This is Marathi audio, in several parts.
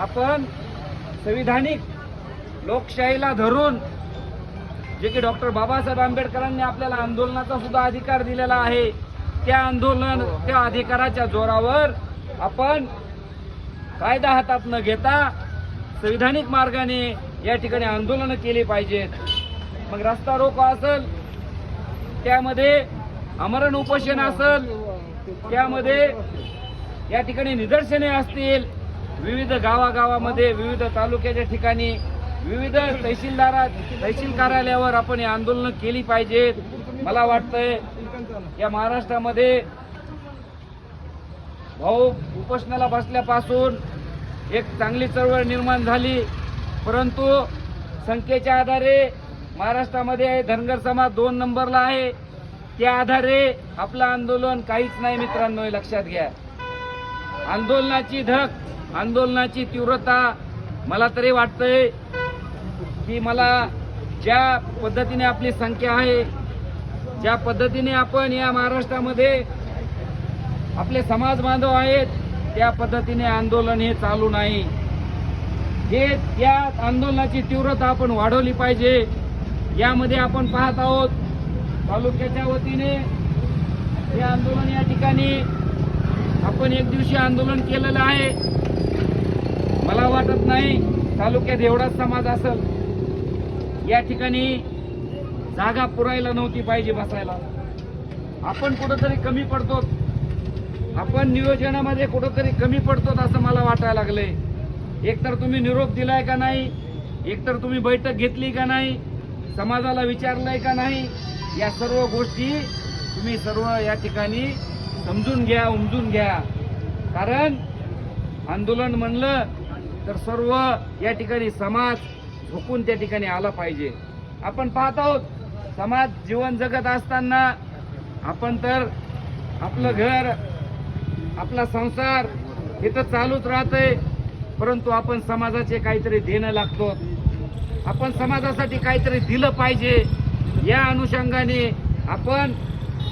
आपण संविधानिक लोकशाहीला धरून जे की डॉक्टर बाबासाहेब आंबेडकरांनी आपल्याला आंदोलनाचा सुद्धा अधिकार दिलेला आहे त्या आंदोलन त्या अधिकाराच्या जोरावर आपण कायदा हातात न घेता संविधानिक मार्गाने या ठिकाणी आंदोलनं केली पाहिजेत. मग रस्ता रोको असेल त्यामध्ये आमरण उपोषण असेल त्यामध्ये या ठिकाणी निदर्शने असतील विविध गावागावामध्ये विविध तालुक्याच्या ठिकाणी विविध तहसीलदारा तहसील कार्यालयावर आपण ही आंदोलनं केली पाहिजेत. मला वाटतंय या महाराष्ट्रामध्ये भाऊ उपोषणाला बसल्यापासून एक चांगली चळवळ निर्माण झाली. परंतु संख्येच्या आधारे महाराष्ट्रामध्ये धनगर समाज दोन नंबरला आहे. त्या आधारे आपलं आंदोलन काहीच नाही मित्रांनो लक्षात घ्या. आंदोलनाची धक आंदोलनाची तीव्रता मला तरी वाटतंय की मला ज्या पद्धतीने आपली संख्या आहे ज्या पद्धतीने आपण या महाराष्ट्रामध्ये आपले समाज बांधव आहेत त्या पद्धतीने आंदोलन हे चालू नाही. हे या आंदोलनाची तीव्रता आपण वाढवली पाहिजे यामध्ये आपण पाहत आहोत तालुक्याच्या वतीने हे आंदोलन या ठिकाणी आपण एक दिवशी आंदोलन केलेलं आहे. मला वाटत नाही तालुक्यात एवढाच समाज असेल. या ठिकाणी जागा पुरायला नव्हती पाहिजे बसायला. आपण कुठंतरी कमी पडतो. आपण नियोजनामध्ये कुठंतरी कमी पडतो असं मला वाटायला लागलंय. एकतर तुम्ही निरोप दिलाय का नाही? एकतर तुम्ही बैठक घेतली का नाही? समाजाला विचारलंय का नाही? या सर्व गोष्टी तुम्ही सर्व या ठिकाणी समजून घ्या उमजून घ्या. कारण आंदोलन म्हणलं तर सर्व या ठिकाणी समाज झोकून त्या ठिकाणी आला पाहिजे. आपण पाहत आहोत समाज जीवन जगत असताना आपण तर आपलं घर आपला संसार हे तर चालूच राहतंय परंतु आपण समाजाचे काहीतरी देणं लागतो. आपण समाजासाठी काहीतरी दिलं पाहिजे. या अनुषंगाने आपण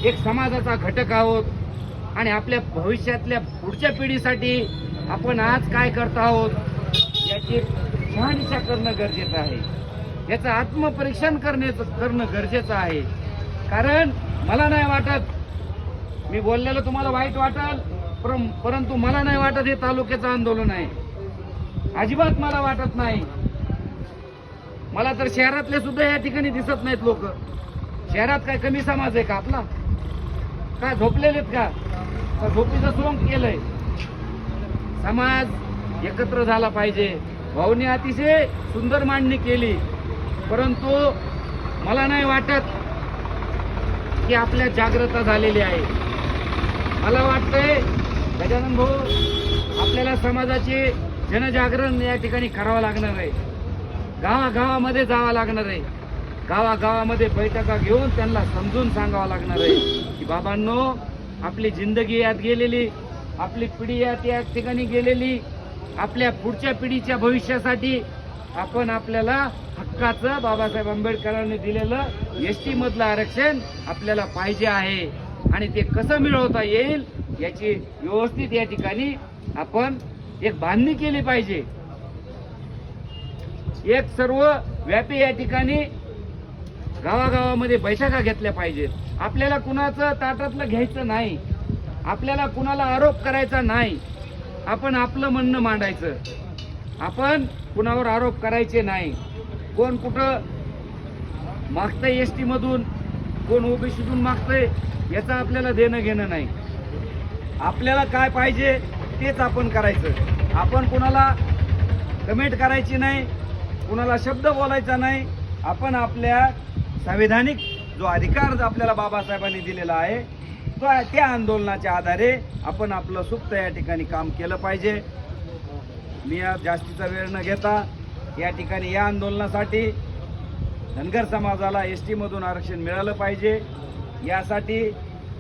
एक समाजाचा घटक आहोत आणि आपल्या भविष्यातल्या पुढच्या पिढीसाठी आपण आज काय करत आहोत याची शहानिशा करणं गरजेचं आहे. याचं आत्मपरीक्षण करण्याचं करणं गरजेचं आहे. कारण मला नाही वाटत मी बोललेलं तुम्हाला वाईट वाटल परंतु मला नाही वाटत हे तालुक्याचं आंदोलन आहे. अजिबात मला वाटत नाही. मला तर शहरातले सुद्धा या ठिकाणी दिसत नाहीत लोक. शहरात काय कमी समाज आहे का आपला? काय झोपलेलेत का? का झोपीचं सोंग केलंय? समाज एकत्र झाला पाहिजे. भाऊने अतिशय सुंदर मांडणी केली. परंतु मला नाही वाटत की आपल्या जागृता झालेली आहे. मला वाटतंय गजानन भाऊ आपल्याला समाजाचे जनजागरण या ठिकाणी करावं लागणार आहे. गावागावामध्ये जावं लागणार आहे. गावागावामध्ये बैठका घेऊन त्यांना समजून सांगावं लागणार आहे. की बाबांनो आपली जिंदगी यात गेलेली आपली पिढी यात या ठिकाणी गेलेली आपल्या पुढच्या पिढीच्या भविष्यासाठी आपण आपल्याला हक्काचं बाबासाहेब आंबेडकरांनी दिलेलं एस टी मधलं आरक्षण आपल्याला पाहिजे आहे. आणि ते कसं मिळवता येईल याची व्यवस्थित या ठिकाणी आपण एक बांधणी केली पाहिजे. एक सर्व व्यापी या ठिकाणी गावागावामध्ये बैठका घेतल्या पाहिजेत. आपल्याला कुणाचं ताटातलं घ्यायचं नाही. आपल्याला कुणाला आरोप करायचा नाही. आपण आपलं म्हणणं मांडायचं. आपण कुणावर आरोप करायचे नाही. कोण कुठं मागतंय एस टीमधून कोण ओबीसीतून मागतंय याचं आपल्याला देणं घेणं नाही. आपल्याला काय पाहिजे तेच आपण करायचं. आपण कुणाला कमेंट करायची नाही कुणाला शब्द बोलायचा नाही आपण आपल्या संविधानिक जो अधिकार आपल्याला बाबासाहेबांनी दिलेला आहे त्या आंदोलनाच्या आधारे आपण आपलं सुप्त या ठिकाणी काम केलं पाहिजे. मी जास्तीचा वेळ न घेता या ठिकाणी या आंदोलनासाठी धनगर समाजाला एस टीमधून आरक्षण मिळालं पाहिजे. यासाठी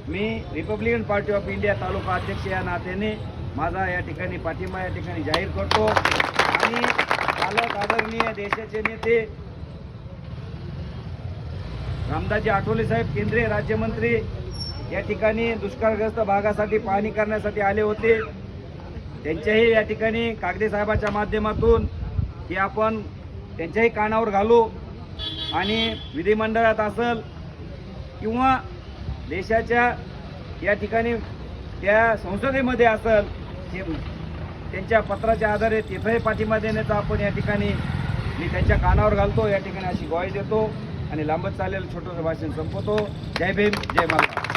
मी republican party of India taluka अध्यक्ष या नात्याने माझा या ठिकाणी पाठिंबा या ठिकाणी जाहीर करतो. आणि पालक आदरणीय देशाचे नेते रामदासजी आठवले साहेब केंद्रीय राज्यमंत्री या ठिकाणी दुष्काळग्रस्त भागासाठी पाहणी करण्यासाठी आले होते. त्यांच्याही या ठिकाणी कागदे साहेबाच्या माध्यमातून की आपण त्यांच्याही कानावर घालू आणि विधिमंडळात असल किंवा देशाच्या या ठिकाणी त्या संसदेमध्ये असल त्यांच्या पत्राच्या आधारे तिथंही पाठिंबा देण्याचा आपण या ठिकाणी मी त्यांच्या कानावर घालतो या ठिकाणी अशी ग्वाही देतो आणि लांबत चाललेलं छोटंसं भाषण संपवतो. जय भीम जय महाराष्ट्र